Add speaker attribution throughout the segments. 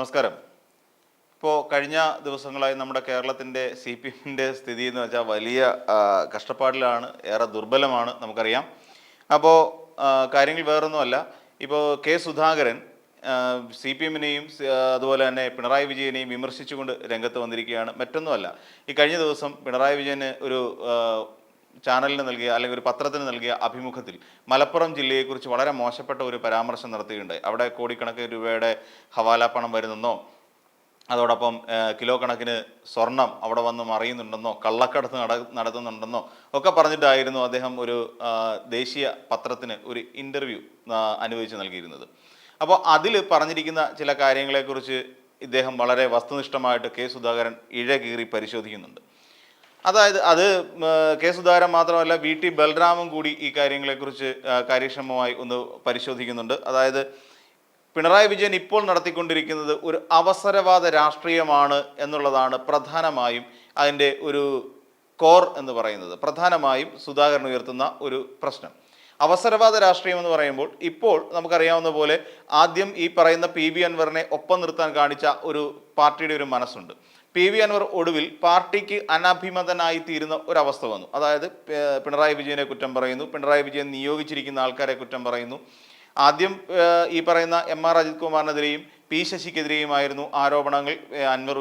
Speaker 1: നമസ്കാരം. ഇപ്പോൾ കഴിഞ്ഞ ദിവസങ്ങളായി നമ്മുടെ കേരളത്തിന്റെ സി പി എമ്മിന്റെ സ്ഥിതി എന്ന് വെച്ചാൽ വലിയ കഷ്ടപ്പാടിലാണ് ഏറെ ദുർബലമാണ് നമുക്കറിയാം. അപ്പോൾ കാര്യങ്ങൾ വേറൊന്നുമല്ല. ഇപ്പോൾ കെ സുധാകരൻ സി പി എമ്മിനെയും അതുപോലെ തന്നെ പിണറായി വിജയനെയും വിമർശിച്ചുകൊണ്ട് രംഗത്ത് വന്നിരിക്കുകയാണ്. മറ്റൊന്നുമല്ല. ഈ കഴിഞ്ഞ ദിവസം പിണറായി വിജയന് ഒരു ചാനലിന് നൽകിയ അല്ലെങ്കിൽ ഒരു പത്രത്തിന് നൽകിയ അഭിമുഖത്തിൽ മലപ്പുറം ജില്ലയെക്കുറിച്ച് വളരെ മോശപ്പെട്ട ഒരു പരാമർശം നടത്തുകയുണ്ടായി അവിടെ കോടിക്കണക്കിന് രൂപയുടെ ഹവാല പണം വരുന്നെന്നോ അതോടൊപ്പം കിലോ കണക്കിന് സ്വർണം അവിടെ വന്ന് മറിയുന്നുണ്ടെന്നോ കള്ളക്കടത്ത് നട നടത്തുന്നുണ്ടെന്നോ ഒക്കെ പറഞ്ഞിട്ടായിരുന്നു അദ്ദേഹം ഒരു ദേശീയ പത്രത്തിന് ഒരു ഇന്റർവ്യൂ അനുവദിച്ച് നൽകിയിരുന്നത്. അപ്പോൾ അതിൽ പറഞ്ഞിരിക്കുന്ന ചില കാര്യങ്ങളെക്കുറിച്ച് ഇദ്ദേഹം വളരെ വസ്തുനിഷ്ഠമായിട്ട് കെ സുധാകരൻ ഇഴകീറി പരിശോധിക്കുന്നുണ്ട്. അതായത് അത് കെ സുധാകരൻ മാത്രമല്ല വി ടി ബൽറാമും കൂടി ഈ കാര്യങ്ങളെക്കുറിച്ച് കാര്യക്ഷമമായി ഒന്ന് പരിശോധിക്കുന്നുണ്ട്. അതായത് പിണറായി വിജയൻ ഇപ്പോൾ നടത്തിക്കൊണ്ടിരിക്കുന്നത് ഒരു അവസരവാദ രാഷ്ട്രീയമാണ് എന്നുള്ളതാണ് പ്രധാനമായും അതിന്റെ ഒരു കോർ എന്ന് പറയുന്നത്. പ്രധാനമായും സുധാകരൻ ഉയർത്തുന്ന ഒരു പ്രശ്നം. അവസരവാദ രാഷ്ട്രീയം എന്ന് പറയുമ്പോൾ ഇപ്പോൾ നമുക്കറിയാവുന്ന പോലെ ആദ്യം ഈ പറയുന്ന പി ബി അൻവറിനെ ഒപ്പം നിർത്താൻ കാണിച്ച ഒരു പാർട്ടിയുടെ ഒരു മനസ്സുണ്ട്. പി വി അൻവർ ഒടുവിൽ പാർട്ടിക്ക് അനഭിമതനായി തീരുന്ന ഒരവസ്ഥ വന്നു. അതായത് പിണറായി വിജയനെ കുറ്റം പറയുന്നു പിണറായി വിജയൻ നിയോഗിച്ചിരിക്കുന്ന ആൾക്കാരെ കുറ്റം പറയുന്നു. ആദ്യം ഈ പറയുന്ന എം ആർ അജിത് കുമാറിനെതിരെയും പി ശശിക്കെതിരെയുമായിരുന്നു ആരോപണങ്ങൾ അൻവർ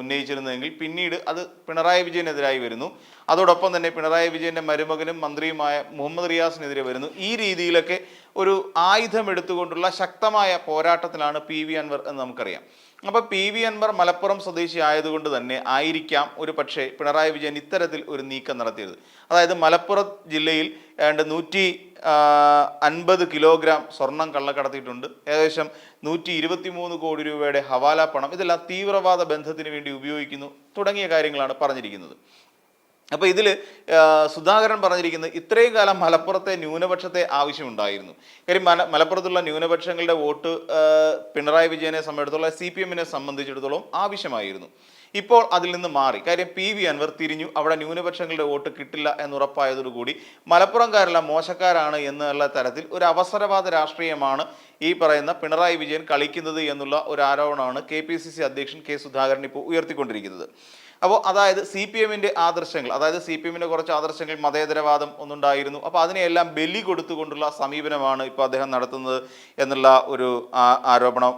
Speaker 1: ഉന്നയിച്ചിരുന്നതെങ്കിൽ പിന്നീട് അത് പിണറായി വിജയനെതിരായി വരുന്നു. അതോടൊപ്പം തന്നെ പിണറായി വിജയന്റെ മരുമകനും മന്ത്രിയുമായ മുഹമ്മദ് റിയാസിനെതിരെ വരുന്നു. ഈ രീതിയിലൊക്കെ ഒരു ആയുധം എടുത്തുകൊണ്ടുള്ള ശക്തമായ പോരാട്ടത്തിലാണ് പി വി അൻവർ എന്ന് നമുക്കറിയാം. അപ്പോൾ പി വി അൻവർ മലപ്പുറം സ്വദേശി ആയതുകൊണ്ട് തന്നെ ആയിരിക്കാം ഒരു പക്ഷേ പിണറായി വിജയൻ ഇത്തരത്തിൽ ഒരു നീക്കം നടത്തിയത്. അതായത് മലപ്പുറം ജില്ലയിൽ ഏതാണ്ട് നൂറ്റി അൻപത് കിലോഗ്രാം സ്വർണം കള്ളക്കടത്തിയിട്ടുണ്ട്. ഏകദേശം നൂറ്റി ഇരുപത്തി മൂന്ന് കോടി രൂപയുടെ ഹവാല പണം. ഇതെല്ലാം തീവ്രവാദ ബന്ധത്തിന് വേണ്ടി ഉപയോഗിക്കുന്നു. തുടങ്ങിയ കാര്യങ്ങളാണ് പറഞ്ഞിരിക്കുന്നത്. അപ്പോൾ ഇതിൽ സുധാകരൻ പറഞ്ഞിരിക്കുന്നത് ഇത്രയും കാലം മലപ്പുറത്തെ ന്യൂനപക്ഷത്തെ ആവശ്യമുണ്ടായിരുന്നു. കാര്യം മല മലപ്പുറത്തുള്ള ന്യൂനപക്ഷങ്ങളുടെ വോട്ട് പിണറായി വിജയനെ സംബന്ധിച്ചിടത്തോളം സി പി എമ്മിനെ സംബന്ധിച്ചിടത്തോളം ആവശ്യമായിരുന്നു. ഇപ്പോൾ അതിൽ നിന്ന് മാറി. കാര്യം പി വി അൻവർ തിരിഞ്ഞു അവിടെ ന്യൂനപക്ഷങ്ങളുടെ വോട്ട് കിട്ടില്ല എന്നുറപ്പായതോടുകൂടി മലപ്പുറംകാരെല്ലാം മോശക്കാരാണ് എന്നുള്ള തരത്തിൽ ഒരു അവസരവാദ രാഷ്ട്രീയമാണ് ഈ പറയുന്ന പിണറായി വിജയൻ കളിക്കുന്നത് എന്നുള്ള ഒരു ആരോപണമാണ് കെ പി സി സി അധ്യക്ഷൻ കെ സുധാകരൻ ഇപ്പോൾ ഉയർത്തിക്കൊണ്ടിരിക്കുന്നത്. അപ്പോൾ അതായത് സി പി എമ്മിന്റെ ആദർശങ്ങൾ അതായത് സി പി എമ്മിന്റെ കുറച്ച് ആദർശങ്ങൾ മതേതരവാദം ഒന്നുണ്ടായിരുന്നു. അപ്പോൾ അതിനെയെല്ലാം ബലി കൊടുത്തുകൊണ്ടുള്ള സമീപനമാണ് ഇപ്പോൾ അദ്ദേഹം നടത്തുന്നത് എന്നുള്ള ഒരു ആരോപണം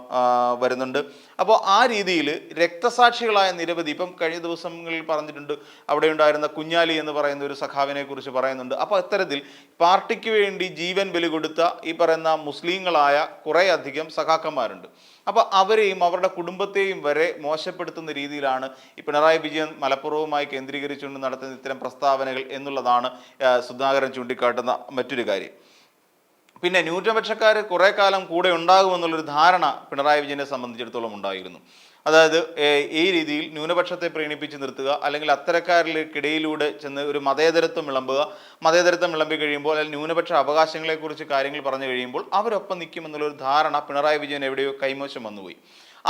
Speaker 1: വരുന്നുണ്ട്. അപ്പോൾ ആ രീതിയിൽ രക്തസാക്ഷികളായ നിരവധി ഇപ്പം കഴിഞ്ഞ ദിവസങ്ങളിൽ പറഞ്ഞിട്ടുണ്ട് അവിടെ ഉണ്ടായിരുന്ന കുഞ്ഞാലി എന്ന് പറയുന്ന ഒരു സഖാവിനെ കുറിച്ച് പറയുന്നുണ്ട്. അപ്പോൾ അത്തരത്തിൽ പാർട്ടിക്ക് വേണ്ടി ജീവൻ ബലി കൊടുത്ത ഈ പറയുന്ന മുസ്ലിങ്ങളായ കുറേ അധികം സഖാക്കന്മാരുണ്ട്. അപ്പോൾ അവരെയും അവരുടെ കുടുംബത്തെയും വരെ മോശപ്പെടുത്തുന്ന രീതിയിലാണ് ഈ പിണറായി വിജയൻ മലപ്പുറവുമായി കേന്ദ്രീകരിച്ചുകൊണ്ട് നടത്തുന്ന ഇത്തരം പ്രസ്താവനകൾ എന്നുള്ളതാണ് സുധാകരൻ ചൂണ്ടിക്കാട്ടുന്ന മറ്റൊരു കാര്യം. പിന്നെ ന്യൂനപക്ഷക്കാർ കുറെ കാലം കൂടെ ഉണ്ടാകുമെന്നുള്ളൊരു ധാരണ പിണറായി വിജയനെ സംബന്ധിച്ചിടത്തോളം ഉണ്ടായിരുന്നു. അതായത് ഈ രീതിയിൽ ന്യൂനപക്ഷത്തെ പ്രീണിപ്പിച്ച് നിർത്തുക അല്ലെങ്കിൽ അത്തരക്കാരിലേക്കിടയിലൂടെ ചെന്ന് ഒരു മതേതരത്വം വിളമ്പുക മതേതരത്വം വിളമ്പി കഴിയുമ്പോൾ അല്ലെങ്കിൽ ന്യൂനപക്ഷ അവകാശങ്ങളെക്കുറിച്ച് കാര്യങ്ങൾ പറഞ്ഞു കഴിയുമ്പോൾ അവരൊപ്പം നിൽക്കുമെന്നുള്ളൊരു ധാരണ പിണറായി വിജയൻ എവിടെയോ കൈമോശം വന്നുപോയി.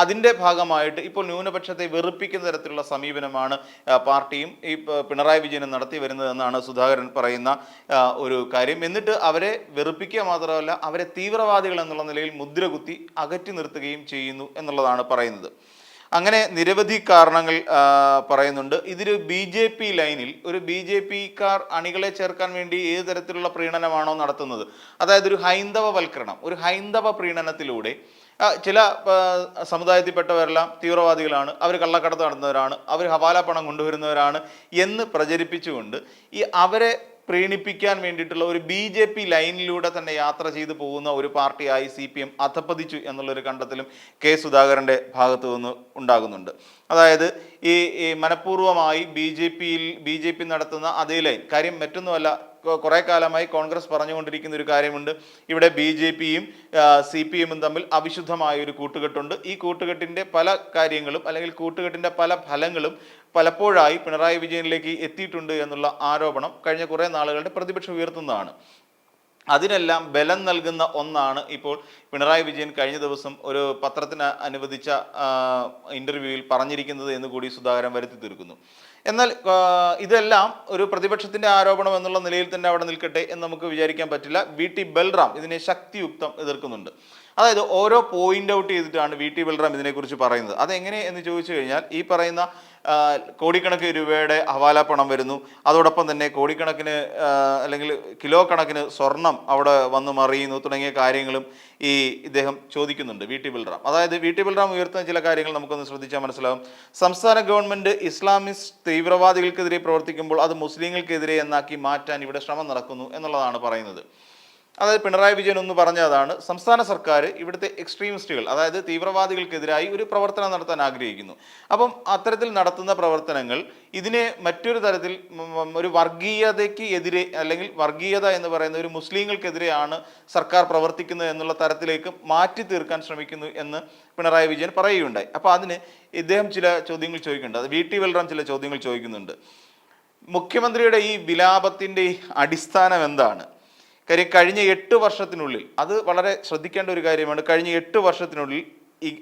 Speaker 1: അതിന്റെ ഭാഗമായിട്ട് ഇപ്പോൾ ന്യൂനപക്ഷത്തെ വെറുപ്പിക്കുന്ന തരത്തിലുള്ള സമീപനമാണ് പാർട്ടിയും ഈ പിണറായി വിജയനും നടത്തി വരുന്നതെന്നാണ് സുധാകരൻ പറയുന്ന ഒരു കാര്യം. എന്നിട്ട് അവരെ വെറുപ്പിക്കുക മാത്രമല്ല അവരെ തീവ്രവാദികൾ എന്നുള്ള നിലയിൽ മുദ്രകുത്തി അകറ്റി നിർത്തുകയും ചെയ്യുന്നു എന്നുള്ളതാണ് പറയുന്നത്. അങ്ങനെ നിരവധി കാരണങ്ങൾ പറയുന്നുണ്ട്. ഇതൊരു ബി ജെ പി ലൈനിൽ ഒരു ബി ജെ പിക്കാർ അണികളെ ചേർക്കാൻ വേണ്ടി ഏത് തരത്തിലുള്ള പ്രീണനമാണോ നടത്തുന്നത്? അതായത് ഒരു ഹൈന്ദവവൽക്കരണം ഒരു ഹൈന്ദവ പ്രീണനത്തിലൂടെ ചില സമുദായത്തിൽപ്പെട്ടവരെല്ലാം തീവ്രവാദികളാണ് അവർ കള്ളക്കടത്ത് നടത്തുന്നവരാണ് അവർ ഹവാല പണം കൊണ്ടുവരുന്നവരാണ് എന്ന് പ്രചരിപ്പിച്ചുകൊണ്ട് ഈ അവരെ പ്രീണിപ്പിക്കാൻ വേണ്ടിയിട്ടുള്ള ഒരു ബി ജെ പി ലൈനിലൂടെ തന്നെ യാത്ര ചെയ്തു പോകുന്ന ഒരു പാർട്ടിയായി സി പി എം അധപ്പതിച്ചു എന്നുള്ളൊരു കണ്ടെത്തലും കെ സുധാകരന്റെ ഭാഗത്തു നിന്ന് ഉണ്ടാകുന്നുണ്ട്. അതായത് ഈ മനഃപൂർവമായി ബി ജെ പിയിൽ ബി ജെ പി നടത്തുന്ന അതേ ലൈൻ കാര്യം മറ്റൊന്നുമല്ല കുറെ കാലമായി കോൺഗ്രസ് പറഞ്ഞുകൊണ്ടിരിക്കുന്ന ഒരു കാര്യമുണ്ട്. ഇവിടെ ബി ജെ പിയും സി പി എമ്മും തമ്മിൽ അവിശുദ്ധമായ ഒരു കൂട്ടുകെട്ടുണ്ട്. ഈ കൂട്ടുകെട്ടിന്റെ പല കാര്യങ്ങളും അല്ലെങ്കിൽ കൂട്ടുകെട്ടിന്റെ പല ഫലങ്ങളും പലപ്പോഴായി പിണറായി വിജയനിലേക്ക് എത്തിയിട്ടുണ്ട് എന്നുള്ള ആരോപണം കഴിഞ്ഞ കുറേ നാളുകളുടെ പ്രതിപക്ഷം ഉയർത്തുന്നതാണ്. അതിനെല്ലാം ബലം നൽകുന്ന ഒന്നാണ് ഇപ്പോൾ പിണറായി വിജയൻ കഴിഞ്ഞ ദിവസം ഒരു പത്രത്തിന് അനുവദിച്ച ഇന്റർവ്യൂവിൽ പറഞ്ഞിരിക്കുന്നത് എന്ന് കൂടി സുധാകരൻ വരുത്തി തീർക്കുന്നു. എന്നാൽ ഇതെല്ലാം ഒരു പ്രതിപക്ഷത്തിന്റെ ആരോപണം എന്നുള്ള നിലയിൽ തന്നെ അവിടെ നിൽക്കട്ടെ എന്ന് നമുക്ക് വിചാരിക്കാൻ പറ്റില്ല. വി. ടി. ബൽറാം ഇതിനെ ശക്തിയുക്തം എതിർക്കുന്നുണ്ട്. അതായത് ഓരോ പോയിന്റ് ഔട്ട് ചെയ്തിട്ടാണ് വി. ടി. ബൽറാം ഇതിനെക്കുറിച്ച് പറയുന്നത്. അതെങ്ങനെ എന്ന് ചോദിച്ചു കഴിഞ്ഞാൽ ഈ പറയുന്ന കോടിക്കണക്കിന് രൂപയുടെ ഹവാല പണം വരുന്നു. അതോടൊപ്പം തന്നെ കോടിക്കണക്കിന് അല്ലെങ്കിൽ കിലോ കണക്കിന് സ്വർണം അവിടെ വന്ന് മറിയുന്നു തുടങ്ങിയ കാര്യങ്ങളും ഈ ഇദ്ദേഹം ചോദിക്കുന്നുണ്ട് വി ടി ബൽറാം. അതായത് വി ടി ബൽറാം ഉയർത്തുന്ന ചില കാര്യങ്ങൾ നമുക്കൊന്ന് ശ്രദ്ധിച്ചാൽ മനസ്സിലാവും. സംസ്ഥാന ഗവൺമെന്റ് ഇസ്ലാമിസ്റ്റ് തീവ്രവാദികൾക്കെതിരെ പ്രവർത്തിക്കുമ്പോൾ അത് മുസ്ലിങ്ങൾക്കെതിരെ എന്നാക്കി മാറ്റാൻ ഇവിടെ ശ്രമം നടക്കുന്നു എന്നുള്ളതാണ് പറയുന്നത്. അതായത് പിണറായി വിജയൻ ഒന്ന് പറഞ്ഞതാണ് സംസ്ഥാന സർക്കാർ ഇവിടുത്തെ എക്സ്ട്രീമിസ്റ്റുകൾ അതായത് തീവ്രവാദികൾക്കെതിരായി ഒരു പ്രവർത്തനം നടത്താൻ ആഗ്രഹിക്കുന്നു. അപ്പം അത്തരത്തിൽ നടത്തുന്ന പ്രവർത്തനങ്ങൾ ഇതിനെ മറ്റൊരു തരത്തിൽ ഒരു വർഗീയതയ്ക്ക് എതിരെ അല്ലെങ്കിൽ വർഗീയത എന്ന് പറയുന്ന ഒരു മുസ്ലിങ്ങൾക്കെതിരെയാണ് സർക്കാർ പ്രവർത്തിക്കുന്നത് എന്നുള്ള തരത്തിലേക്ക് മാറ്റി തീർക്കാൻ ശ്രമിക്കുന്നു എന്ന് പിണറായി വിജയൻ പറയുകയുണ്ടായി. അപ്പോൾ അതിന് ഇദ്ദേഹം ചില ചോദ്യങ്ങൾ ചോദിക്കുന്നുണ്ട്. അത് വി ടി വെൽറാം ചില ചോദ്യങ്ങൾ ചോദിക്കുന്നുണ്ട്. മുഖ്യമന്ത്രിയുടെ ഈ വിലാപത്തിന്റെ അടിസ്ഥാനം എന്താണ്? കാര്യം കഴിഞ്ഞ എട്ട് വർഷത്തിനുള്ളിൽ അത് വളരെ ശ്രദ്ധിക്കേണ്ട ഒരു കാര്യമാണ് കഴിഞ്ഞ എട്ട് വർഷത്തിനുള്ളിൽ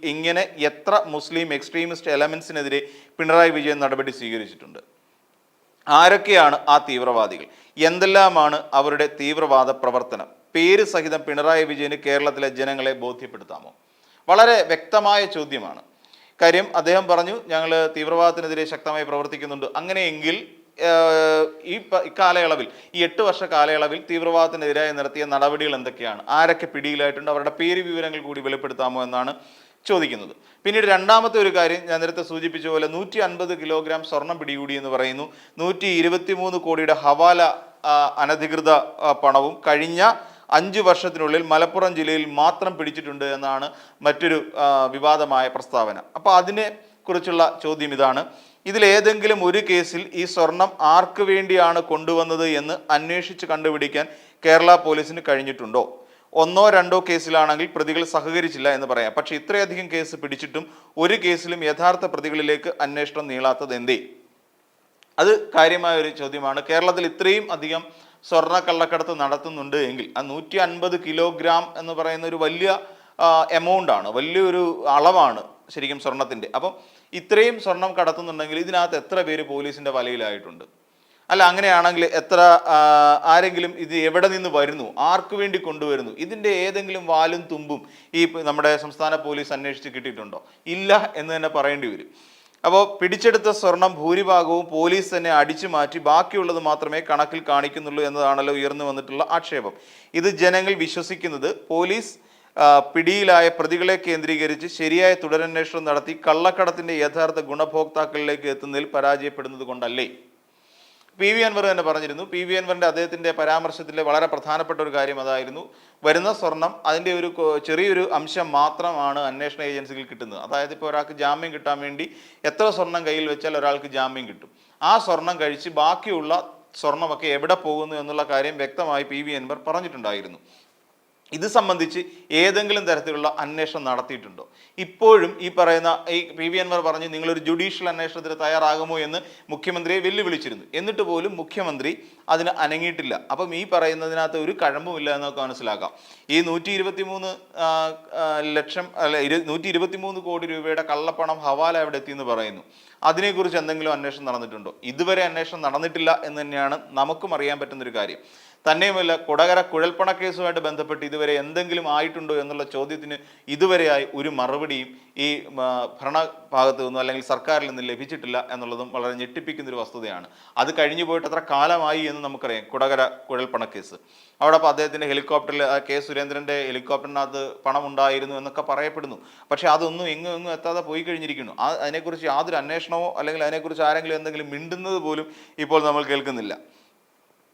Speaker 1: ഇങ്ങനെ എത്ര മുസ്ലിം എക്സ്ട്രീമിസ്റ്റ് എലമെന്റ്സിനെതിരെ പിണറായി വിജയൻ നടപടി സ്വീകരിച്ചിട്ടുണ്ട്. ആരൊക്കെയാണ് ആ തീവ്രവാദികൾ? എന്തെല്ലാമാണ് അവരുടെ തീവ്രവാദ പ്രവർത്തനം? പേര് സഹിതം പിണറായി വിജയന് കേരളത്തിലെ ജനങ്ങളെ ബോധ്യപ്പെടുത്താമോ? വളരെ വ്യക്തമായ ചോദ്യമാണ്. കാര്യം അദ്ദേഹം പറഞ്ഞു ഞങ്ങൾ തീവ്രവാദത്തിനെതിരെ ശക്തമായി പ്രവർത്തിക്കുന്നുണ്ട്. അങ്ങനെയെങ്കിൽ ഈ കാലയളവിൽ ഈ എട്ട് വർഷ കാലയളവിൽ തീവ്രവാദത്തിനെതിരായി നടത്തിയ നടപടികൾ എന്തൊക്കെയാണ്? ആരൊക്കെ പിടിയിലായിട്ടുണ്ട്? അവരുടെ പേര് വിവരങ്ങൾ കൂടി വെളിപ്പെടുത്താമോ എന്നാണ് ചോദിക്കുന്നത്. പിന്നീട് രണ്ടാമത്തെ ഒരു കാര്യം ഞാൻ നേരത്തെ സൂചിപ്പിച്ച പോലെ നൂറ്റി അൻപത് കിലോഗ്രാം സ്വർണം പിടികൂടി എന്ന് പറയുന്നു. നൂറ്റി ഇരുപത്തി മൂന്ന് കോടിയുടെ ഹവാല അനധികൃത പണവും കഴിഞ്ഞ അഞ്ച് വർഷത്തിനുള്ളിൽ മലപ്പുറം ജില്ലയിൽ മാത്രം പിടിച്ചിട്ടുണ്ട് എന്നാണ് മറ്റൊരു വിവാദമായ പ്രസ്താവന. അപ്പോൾ അതിനെ കുറിച്ചുള്ള ചോദ്യം ഇതാണ്. ഇതിലേതെങ്കിലും ഒരു കേസിൽ ഈ സ്വർണം ആർക്ക് വേണ്ടിയാണ് കൊണ്ടുവന്നത് എന്ന് അന്വേഷിച്ച് കണ്ടുപിടിക്കാൻ കേരള പോലീസിന് കഴിഞ്ഞിട്ടുണ്ടോ? ഒന്നോ രണ്ടോ കേസിലാണെങ്കിൽ പ്രതികൾ സഹകരിച്ചില്ല എന്ന് പറയാം. പക്ഷേ ഇത്രയധികം കേസ് പിടിച്ചിട്ടും ഒരു കേസിലും യഥാർത്ഥ പ്രതികളിലേക്ക് അന്വേഷണം നീളാത്തത് എന്തേ? അത് കാര്യമായ ഒരു ചോദ്യമാണ്. കേരളത്തിൽ ഇത്രയും അധികം സ്വർണ കള്ളക്കടത്ത് നടത്തുന്നുണ്ട് എങ്കിൽ ആ നൂറ്റി അൻപത് കിലോഗ്രാം എന്ന് പറയുന്ന ഒരു വലിയ എമൗണ്ട് ആണ്. വലിയൊരു അളവാണ് ശരിക്കും സ്വർണത്തിന്റെ. അപ്പം ഇത്രയും സ്വർണം കടത്തുന്നുണ്ടെങ്കിൽ ഇതിനകത്ത് എത്ര പേര് പോലീസിന്റെ വലയിലായിട്ടുണ്ട്? അല്ല അങ്ങനെയാണെങ്കിൽ എത്ര ആരെങ്കിലും ഇത് എവിടെ നിന്ന് വരുന്നു? ആർക്ക് വേണ്ടി കൊണ്ടുവരുന്നു? ഇതിന്റെ ഏതെങ്കിലും വാലും തുമ്പും ഈ നമ്മുടെ സംസ്ഥാന പോലീസ് അന്വേഷിച്ച് കിട്ടിയിട്ടുണ്ടോ? ഇല്ല എന്ന് തന്നെ പറയേണ്ടി വരും. അപ്പോൾ പിടിച്ചെടുത്ത സ്വർണം ഭൂരിഭാഗവും പോലീസ് തന്നെ അടിച്ചു മാറ്റി ബാക്കിയുള്ളത് മാത്രമേ കണക്കിൽ കാണിക്കുന്നുള്ളൂ എന്നതാണല്ലോ ഉയർന്നു വന്നിട്ടുള്ള ആക്ഷേപം. ഇത് ജനങ്ങൾ വിശ്വസിക്കുന്നത് പോലീസ് പിടിയിലായ പ്രതികളെ കേന്ദ്രീകരിച്ച് ശരിയായ തുടരന്വേഷണം നടത്തി കള്ളക്കടത്തിന്റെ യഥാർത്ഥ ഗുണഭോക്താക്കളിലേക്ക് എത്തുന്നതിൽ പരാജയപ്പെടുന്നത് കൊണ്ടല്ലേ? പി വി അൻവർ തന്നെ പറഞ്ഞിരുന്നു. പി വി അൻവറിന്റെ അദ്ദേഹത്തിന്റെ പരാമർശത്തിലെ വളരെ പ്രധാനപ്പെട്ട ഒരു കാര്യം അതായിരുന്നു. വരുന്ന സ്വർണം അതിന്റെ ഒരു ചെറിയൊരു അംശം മാത്രമാണ് അന്വേഷണ ഏജൻസികൾ കിട്ടുന്നത്. അതായത് ഇപ്പോൾ ഒരാൾക്ക് ജാമ്യം കിട്ടാൻ വേണ്ടി എത്ര സ്വർണം കയ്യിൽ വെച്ചാൽ ഒരാൾക്ക് ജാമ്യം കിട്ടും. ആ സ്വർണം കഴിച്ച് ബാക്കിയുള്ള സ്വർണമൊക്കെ എവിടെ പോകുന്നു എന്നുള്ള കാര്യം വ്യക്തമായി പി വി അൻവർ പറഞ്ഞിട്ടുണ്ടായിരുന്നു. ഇത് സംബന്ധിച്ച് ഏതെങ്കിലും തരത്തിലുള്ള അന്വേഷണം നടത്തിയിട്ടുണ്ടോ? ഇപ്പോഴും ഈ പറയുന്ന ഈ പി വി അൻവർ പറഞ്ഞു നിങ്ങളൊരു ജുഡീഷ്യൽ അന്വേഷണത്തിന് തയ്യാറാകുമോ എന്ന് മുഖ്യമന്ത്രിയെ വെല്ലുവിളിച്ചിരുന്നു. എന്നിട്ട് പോലും മുഖ്യമന്ത്രി അതിന് അനങ്ങിയിട്ടില്ല. അപ്പം ഈ പറയുന്നതിനകത്ത് ഒരു കഴമ്പുമില്ല എന്ന് നമുക്ക് മനസ്സിലാക്കാം. ഈ നൂറ്റി ഇരുപത്തി മൂന്ന് ലക്ഷം അല്ല നൂറ്റി ഇരുപത്തി മൂന്ന് കോടി രൂപയുടെ കള്ളപ്പണം ഹവാല എവിടെ എത്തിയെന്ന് പറയുന്നു. അതിനെക്കുറിച്ച് എന്തെങ്കിലും അന്വേഷണം നടന്നിട്ടുണ്ടോ? ഇതുവരെ അന്വേഷണം നടന്നിട്ടില്ല എന്ന് തന്നെയാണ് നമുക്കും അറിയാൻ പറ്റുന്ന ഒരു കാര്യം. തന്നെയുമല്ല കൊടകര കുഴൽപ്പണ കേസുമായിട്ട് ബന്ധപ്പെട്ട് ഇതുവരെ എന്തെങ്കിലും ആയിട്ടുണ്ടോ എന്നുള്ള ചോദ്യത്തിന് ഇതുവരെയായി ഒരു മറുപടിയും ഈ ഭരണഭാഗത്തു നിന്നും അല്ലെങ്കിൽ സർക്കാരിൽ നിന്ന് ലഭിച്ചിട്ടില്ല എന്നുള്ളതും വളരെ ഞെട്ടിപ്പിക്കുന്ന ഒരു വസ്തുതയാണ്. അത് കഴിഞ്ഞു പോയിട്ട് അത്ര കാലമായി എന്ന് നമുക്കറിയാം കുടകര കുഴൽപ്പണ കേസ്. അവിടെ അപ്പോൾ അദ്ദേഹത്തിന്റെ ഹെലികോപ്റ്ററിൽ കെ സുരേന്ദ്രന്റെ ഹെലികോപ്റ്ററിനകത്ത് പണം ഉണ്ടായിരുന്നു എന്നൊക്കെ പറയപ്പെടുന്നു. പക്ഷേ അതൊന്നും എങ്ങും എങ്ങും എത്താതെ പോയി കഴിഞ്ഞിരിക്കുന്നു. അതിനെക്കുറിച്ച് യാതൊരു അന്വേഷണമോ അല്ലെങ്കിൽ അതിനെക്കുറിച്ച് ആരെങ്കിലും എന്തെങ്കിലും മിണ്ടുന്നത് പോലും ഇപ്പോൾ നമ്മൾ കേൾക്കുന്നില്ല.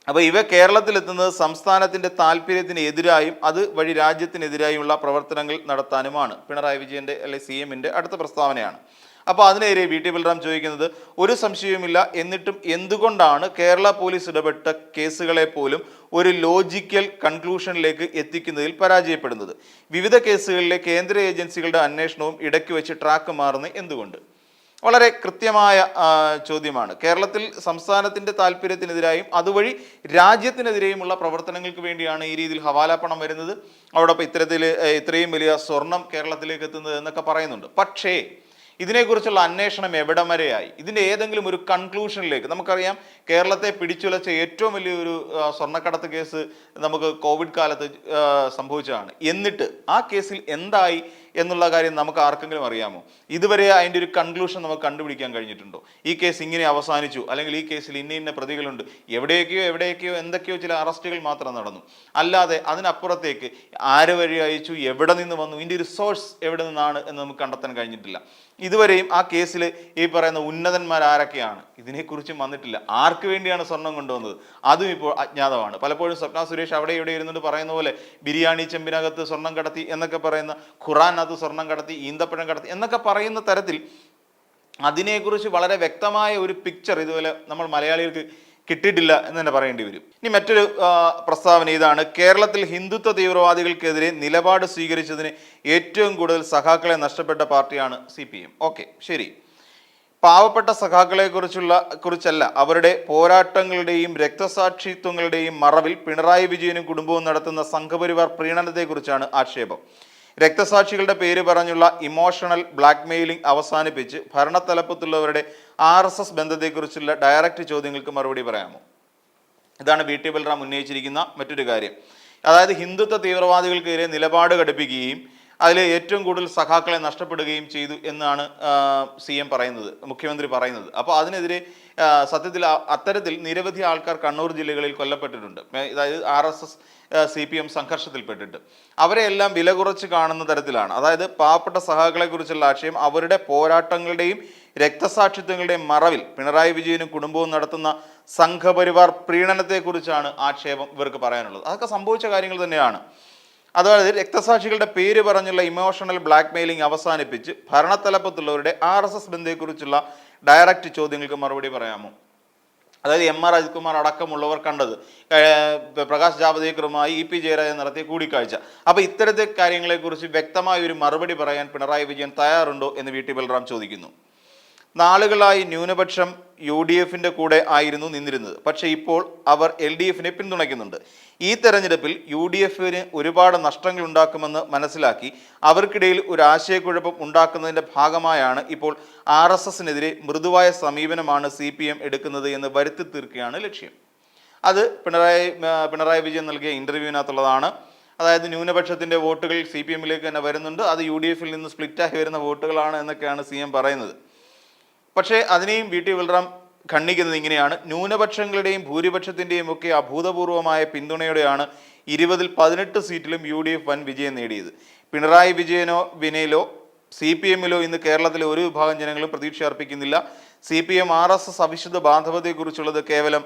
Speaker 1: അപ്പോൾ ഇവ കേരളത്തിലെത്തുന്നത് സംസ്ഥാനത്തിന്റെ താല്പര്യത്തിന് എതിരായും അത് വഴി രാജ്യത്തിനെതിരായുമുള്ള പ്രവർത്തനങ്ങൾ നടത്താനുമാണ്. പിണറായി വിജയന്റെ അല്ലെ സി എമ്മിന്റെ അടുത്ത പ്രസ്താവനയാണ്. അപ്പോൾ അതിനെതിരെ വി ടി ബൽറാം ചോദിക്കുന്നത് ഒരു സംശയവുമില്ല എന്നിട്ടും എന്തുകൊണ്ടാണ് കേരള പോലീസ് ഇടപെട്ട കേസുകളെ പോലും ഒരു ലോജിക്കൽ കൺക്ലൂഷനിലേക്ക് എത്തിക്കുന്നതിൽ പരാജയപ്പെടുന്നത്? വിവിധ കേസുകളിലെ കേന്ദ്ര ഏജൻസികളുടെ അന്വേഷണവും ഇടയ്ക്ക് വെച്ച് ട്രാക്ക് മാറുന്നത് എന്തുകൊണ്ട്? വളരെ കൃത്യമായ ചോദ്യമാണ്. കേരളത്തിൽ സംസ്ഥാനത്തിന്റെ താല്പര്യത്തിനെതിരായും അതുവഴി രാജ്യത്തിനെതിരെയുമുള്ള പ്രവർത്തനങ്ങൾക്ക് വേണ്ടിയാണ് ഈ രീതിയിൽ ഹവാല പണം വരുന്നത്. അതോടൊപ്പം ഇത്തരത്തിൽ ഇത്രയും വലിയ സ്വർണം കേരളത്തിലേക്ക് എത്തുന്നത് എന്നൊക്കെ പറയുന്നുണ്ട്. പക്ഷേ ഇതിനെക്കുറിച്ചുള്ള അന്വേഷണം എവിടം വരെയായി? ഇതിന്റെ ഏതെങ്കിലും ഒരു കൺക്ലൂഷനിലേക്ക്. നമുക്കറിയാം കേരളത്തെ പിടിച്ചുലച്ച ഏറ്റവും വലിയൊരു സ്വർണക്കടത്ത് കേസ് നമുക്ക് കോവിഡ് കാലത്ത് സംഭവിച്ചതാണ്. എന്നിട്ട് ആ കേസിൽ എന്തായി? എന്നുള്ള കാര്യം നമുക്ക് ആർക്കെങ്കിലും അറിയാമോ? ഇതുവരെ അതിന്റെ ഒരു കൺക്ലൂഷൻ നമുക്ക് കണ്ടുപിടിക്കാൻ കഴിഞ്ഞിട്ടുണ്ടോ? ഈ കേസ് ഇങ്ങനെ അവസാനിച്ചു അല്ലെങ്കിൽ ഈ കേസിൽ ഇന്ന ഇന്ന പ്രതികളുണ്ട് എവിടെയൊക്കെയോ എവിടെയൊക്കെയോ എന്തൊക്കെയോ ചില അറസ്റ്റുകൾ മാത്രം നടന്നു. അല്ലാതെ അതിനപ്പുറത്തേക്ക് ആര് വഴി അയച്ചു എവിടെ നിന്ന് വന്നു ഇതിന്റെ ഒരു സോഴ്സ് എവിടെ നിന്നാണ് എന്ന് നമുക്ക് കണ്ടെത്താൻ കഴിഞ്ഞിട്ടില്ല. ഇതുവരെയും ആ കേസിൽ ഈ പറയുന്ന ഉന്നതന്മാർ ആരൊക്കെയാണ്? ഇതിനെക്കുറിച്ചും വന്നിട്ടില്ല. ആർക്ക് വേണ്ടിയാണ് സ്വർണം കൊണ്ടുവന്നത്? അതും ഇപ്പോൾ അജ്ഞാതമാണ്. പലപ്പോഴും സ്വപ്ന സുരേഷ് അവിടെ ഇവിടെ ഇരുന്നിട്ട് പറയുന്ന പോലെ ബിരിയാണി ചെമ്പിനകത്ത് സ്വർണം കടത്തി എന്നൊക്കെ പറയുന്ന ഖുറാനകത്ത് സ്വർണം കടത്തി ഈന്തപ്പഴം കടത്തി എന്നൊക്കെ പറയുന്ന തരത്തിൽ അതിനെക്കുറിച്ച് വളരെ വ്യക്തമായ ഒരു പിക്ചർ ഇതുപോലെ നമ്മൾ മലയാളികൾക്ക് കിട്ടിയിട്ടില്ല എന്ന് തന്നെ പറയേണ്ടി വരും. ഇനി മറ്റൊരു പ്രസ്താവന ഇതാണ്. കേരളത്തിൽ ഹിന്ദുത്വ തീവ്രവാദികൾക്കെതിരെ നിലപാട് സ്വീകരിച്ചതിന് ഏറ്റവും കൂടുതൽ സഖാക്കളെ നഷ്ടപ്പെട്ട പാർട്ടിയാണ് സി പി എം. ഓക്കെ ശരി. പാവപ്പെട്ട സഖാക്കളെ കുറിച്ചുള്ള കുറിച്ചല്ല അവരുടെ പോരാട്ടങ്ങളുടെയും രക്തസാക്ഷിത്വങ്ങളുടെയും മറവിൽ പിണറായി വിജയനും കുടുംബവും നടത്തുന്ന സംഘപരിവാർ പ്രീണനത്തെക്കുറിച്ചാണ് ആക്ഷേപം. രക്തസാക്ഷികളുടെ പേര് പറഞ്ഞുള്ള ഇമോഷണൽ ബ്ലാക്ക്മെയിലിംഗ് അവസാനിപ്പിച്ച് ഭരണത്തലപ്പത്തുള്ളവരുടെ ആർ എസ് എസ് ബന്ധത്തെക്കുറിച്ചുള്ള ഡയറക്റ്റ് ചോദ്യങ്ങൾക്ക് മറുപടി പറയാമോ? ഇതാണ് വി ടി ബൽറാം ഉന്നയിച്ചിരിക്കുന്ന മറ്റൊരു കാര്യം. അതായത് ഹിന്ദുത്വ തീവ്രവാദികൾക്കെതിരെ നിലപാട് ഘടിപ്പിക്കുകയും അതിൽ ഏറ്റവും കൂടുതൽ സഖാക്കളെ നഷ്ടപ്പെടുകയും ചെയ്തു എന്നാണ് സി എം പറയുന്നത് മുഖ്യമന്ത്രി പറയുന്നത്. അപ്പോൾ അതിനെതിരെ സത്യത്തിൽ അത്തരത്തിൽ നിരവധി ആൾക്കാർ കണ്ണൂർ ജില്ലകളിൽ കൊല്ലപ്പെട്ടിട്ടുണ്ട്. അതായത് R S S C P M സംഘർഷത്തിൽപ്പെട്ടിട്ട്. അവരെ എല്ലാം വില കുറച്ച് കാണുന്ന തരത്തിലാണ്. അതായത് പാവപ്പെട്ട സഹാക്കളെക്കുറിച്ചുള്ള ആശയം അവരുടെ പോരാട്ടങ്ങളുടെയും രക്തസാക്ഷിത്വങ്ങളുടെയും മറവിൽ പിണറായി വിജയനും കുടുംബവും നടത്തുന്ന സംഘപരിവാർ പ്രീണനത്തെക്കുറിച്ചാണ് ആക്ഷേപം ഇവർക്ക് പറയാനുള്ളത്. അതൊക്കെ സംഭവിച്ച കാര്യങ്ങൾ തന്നെയാണ്. അതായത് രക്തസാക്ഷികളുടെ പേര് പറഞ്ഞുള്ള ഇമോഷണൽ ബ്ലാക്ക്മെയിലിംഗ് അവസാനിപ്പിച്ച് ഭരണത്തലപ്പത്തുള്ളവരുടെ ആർ എസ് എസ് ബന്ധയെക്കുറിച്ചുള്ള ഡയറക്റ്റ് ചോദ്യങ്ങൾക്ക് മറുപടി പറയാമോ? അതായത് എം ആർ അജിത്കുമാർ അടക്കമുള്ളവർ കണ്ടത്. പ്രകാശ് ജാവദേക്കറുമായി ഇ പി ജയരാജൻ നടത്തിയ കൂടിക്കാഴ്ച. അപ്പോൾ ഇത്തരത്തെ കാര്യങ്ങളെക്കുറിച്ച് വ്യക്തമായ ഒരു മറുപടി പറയാൻ പിണറായി വിജയൻ തയ്യാറുണ്ടോ എന്ന് വി ടി ബൽറാം ചോദിക്കുന്നു. നാളുകളായി ന്യൂനപക്ഷം യു ഡി എഫിന്റെ കൂടെ ആയിരുന്നു നിന്നിരുന്നത്. പക്ഷേ ഇപ്പോൾ അവർ എൽ ഡി എഫിനെ പിന്തുണയ്ക്കുന്നുണ്ട്. ഈ തെരഞ്ഞെടുപ്പിൽ യു ഡി എഫിന് ഒരുപാട് നഷ്ടങ്ങൾ ഉണ്ടാക്കുമെന്ന് മനസ്സിലാക്കി അവർക്കിടയിൽ ഒരു ആശയക്കുഴപ്പം ഉണ്ടാക്കുന്നതിന്റെ ഭാഗമായാണ് ഇപ്പോൾ ആർ എസ് എസിനെതിരെ മൃദുവായ സമീപനമാണ് സി പി എം എടുക്കുന്നത് എന്ന് വരുത്തി തീർക്കുകയാണ് ലക്ഷ്യം. അത് പിണറായി പിണറായി വിജയൻ നൽകിയ ഇന്റർവ്യൂവിനകത്തുള്ളതാണ്. അതായത് ന്യൂനപക്ഷത്തിന്റെ വോട്ടുകൾ സി പി എമ്മിലേക്ക് തന്നെ വരുന്നുണ്ട്. അത് യു ഡി എഫിൽ നിന്ന് സ്പ്ലിറ്റായി വരുന്ന വോട്ടുകളാണ് എന്നൊക്കെയാണ് സി എം പറയുന്നത്. പക്ഷേ അതിനെയും വി ടി ബൽറാം ഖണ്ഡിക്കുന്നത് ഇങ്ങനെയാണ്. ന്യൂനപക്ഷങ്ങളുടെയും ഭൂരിപക്ഷത്തിന്റെയും ഒക്കെ അഭൂതപൂർവമായ പിന്തുണയോടെയാണ് ഇരുപതിൽ പതിനെട്ട് സീറ്റിലും യു ഡി എഫ് വൻ വിജയം നേടിയത്. പിണറായി വിജയനോ വിനയിലോ സി പി എമ്മിലോ ഇന്ന് കേരളത്തിലെ ഒരു വിഭാഗം ജനങ്ങളും പ്രതീക്ഷ അർപ്പിക്കുന്നില്ല. C P M R S S അവിശുദ്ധ ബാന്ധവത്തെക്കുറിച്ചുള്ളത് കേവലം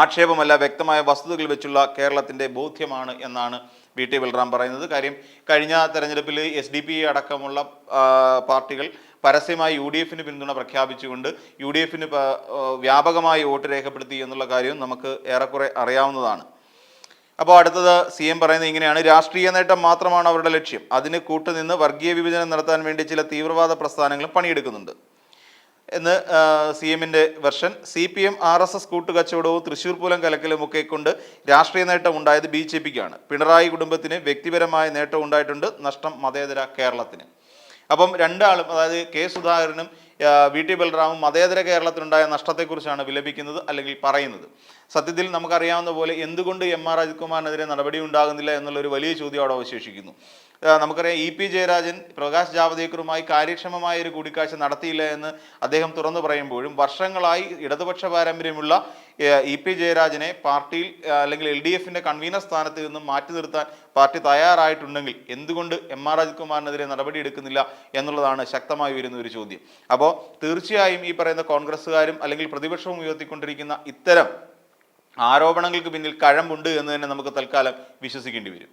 Speaker 1: ആക്ഷേപമല്ല വ്യക്തമായ വസ്തുതകൾ വെച്ചുള്ള കേരളത്തിന്റെ ബോധ്യമാണ് എന്നാണ് വി ടി ബൽറാം പറയുന്നത്. കാര്യം കഴിഞ്ഞ തെരഞ്ഞെടുപ്പിൽ എസ് ഡി പി അടക്കമുള്ള പാർട്ടികൾ പരസ്യമായി യു ഡി എഫിന് പിന്തുണ പ്രഖ്യാപിച്ചുകൊണ്ട് യു ഡി എഫിന് വ്യാപകമായി വോട്ട് രേഖപ്പെടുത്തി എന്നുള്ള കാര്യം നമുക്ക് ഏറെക്കുറെ അറിയാവുന്നതാണ്. അപ്പോൾ അടുത്തത് സി എം പറയുന്നത് ഇങ്ങനെയാണ്. രാഷ്ട്രീയ നേട്ടം മാത്രമാണ് അവരുടെ ലക്ഷ്യം. അതിന് കൂട്ടുനിന്ന് വർഗീയ വിഭജനം നടത്താൻ വേണ്ടി ചില തീവ്രവാദ പ്രസ്ഥാനങ്ങളും പണിയെടുക്കുന്നുണ്ട്. എന്ന് സി എമ്മിന്റെ version C P M R S S കൂട്ടുകച്ചവടവും Thrissur Pooram കലക്കലും ഒക്കെ കൊണ്ട് രാഷ്ട്രീയ നേട്ടം ഉണ്ടായത് ബി ജെ പിക്കാണ്. പിണറായി കുടുംബത്തിന് വ്യക്തിപരമായ നേട്ടം ഉണ്ടായിട്ടുണ്ട്. നഷ്ടം മതേതര കേരളത്തിന്. അപ്പം രണ്ടാളും അതായത് കെ സുധാകരനും വി ടി ബൽറാമും മതേതര കേരളത്തിനുണ്ടായ നഷ്ടത്തെക്കുറിച്ചാണ് വിലപിക്കുന്നത് അല്ലെങ്കിൽ പറയുന്നത്. സത്യത്തിൽ നമുക്കറിയാവുന്ന പോലെ എന്തുകൊണ്ട് എം ആർ അജിത്കുമാറിനെതിരെ നടപടി ഉണ്ടാകുന്നില്ല എന്നുള്ളൊരു വലിയ ചോദ്യം അവിടെ അവശേഷിക്കുന്നു. നമുക്കറിയാം ഇ പി ജയരാജൻ പ്രകാശ് ജാവദേക്കറുമായി കാര്യക്ഷമമായ ഒരു കൂടിക്കാഴ്ച നടത്തിയില്ല എന്ന് അദ്ദേഹം തുറന്നു പറയുമ്പോഴും വർഷങ്ങളായി ഇടതുപക്ഷ പാരമ്പര്യമുള്ള ഇ പി ജയരാജനെ പാർട്ടിയിൽ അല്ലെങ്കിൽ എൽ ഡി എഫിന്റെ കൺവീനർ സ്ഥാനത്ത് നിന്നും മാറ്റി നിർത്താൻ പാർട്ടി തയ്യാറായിട്ടുണ്ടെങ്കിൽ എന്തുകൊണ്ട് എം ആർ അജിത്കുമാറിനെതിരെ നടപടി എടുക്കുന്നില്ല എന്നുള്ളതാണ് ശക്തമായി വരുന്ന ഒരു ചോദ്യം. അപ്പോൾ തീർച്ചയായും ഈ പറയുന്ന കോൺഗ്രസ്സുകാരും അല്ലെങ്കിൽ പ്രതിപക്ഷവും ഉയർത്തിക്കൊണ്ടിരിക്കുന്ന ഇത്തരം ആരോപണങ്ങൾക്ക് പിന്നിൽ കഴമ്പുണ്ട് എന്ന് തന്നെ നമുക്ക് തൽക്കാലം വിശ്വസിക്കേണ്ടി വരും.